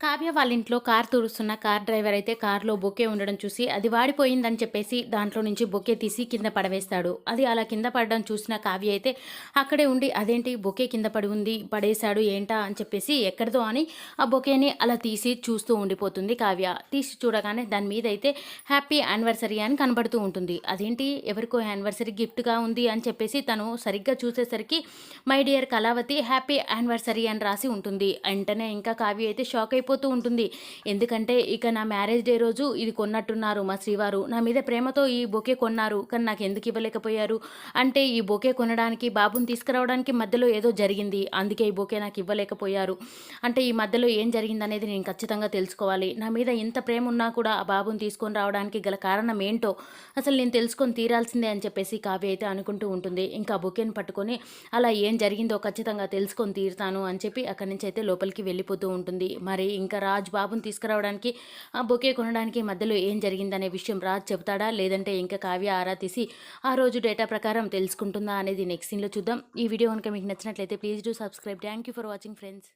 కావ్య వాళ్ళ ఇంట్లో car తుడుస్తున్న car driver అయితే కార్లో బొకే ఉండడం చూసి అది వాడిపోయిందని చెప్పేసి దాంట్లో నుంచి బొకే తీసి కింద పడవేస్తాడు. అది అలా కింద పడడం చూసిన కావ్య అయితే అక్కడే ఉండి అదేంటి బొకే కింద పడి ఉంది పడేశాడు ఏంటా? అని చెప్పేసి ఎక్కడిదో అని ఆ బొకేని అలా తీసి చూస్తూ ఉండిపోతుంది కావ్య. తీసి చూడగానే దాని మీద అయితే హ్యాపీ యానివర్సరీ అని కనబడుతూ ఉంటుంది. అదేంటి? ఎవరికో యానివర్సరీ గిఫ్ట్గా ఉంది? అని చెప్పేసి తను సరిగ్గా చూసేసరికి my dear Kalavathi happy anniversary అని రాసి ఉంటుంది. వెంటనే ఇంకా కావ్య అయితే షాక్ అయిపోతుంది. ఉంటుంది. ఎందుకంటే ఇక నా మ్యారేజ్ డే రోజు ఇది కొన్నట్టున్నారు మా శ్రీవారు. నా మీద ప్రేమతో ఈ బొకే కొన్నారు. కానీ నాకు ఎందుకు ఇవ్వలేకపోయారు? అంటే ఈ బొకే కొనడానికి బాబుని తీసుకురావడానికి మధ్యలో ఏదో జరిగింది. అందుకే ఈ బొకే నాకు ఇవ్వలేకపోయారు. అంటే ఈ మధ్యలో ఏం జరిగిందనేది నేను ఖచ్చితంగా తెలుసుకోవాలి. నా మీద ఇంత ప్రేమ ఉన్నా కూడా ఆ బాబుని తీసుకొని రావడానికి గల కారణం ఏంటో అసలు నేను తెలుసుకొని తీరాల్సిందే అని చెప్పేసి కావ్య అయితే అనుకుంటూ ఉంటుంది. ఇంకా బొకేని పట్టుకొని అలా ఏం జరిగిందో ఖచ్చితంగా తెలుసుకొని తీరుతాను అని చెప్పి అక్కడి నుంచి అయితే లోపలికి వెళ్ళిపోతూ ఉంటుంది. మరి ఇంకా రాజ్ బాబుని తీసుకురావడానికి ఆ బొకే కొనడానికి మధ్యలో ఏం జరిగిందనే విషయం రాజ్ చెబుతాడా లేదంటే ఇంకా కావ్య ఆరా తీసి ఆ రోజు డేటా ప్రకారం తెలుసుకుంటుందా అనేది నెక్స్ట్ సీన్లో చూద్దాం. ఈ వీడియో కనుక మీకు నచ్చినట్లయితే please do subscribe thank you for watching friends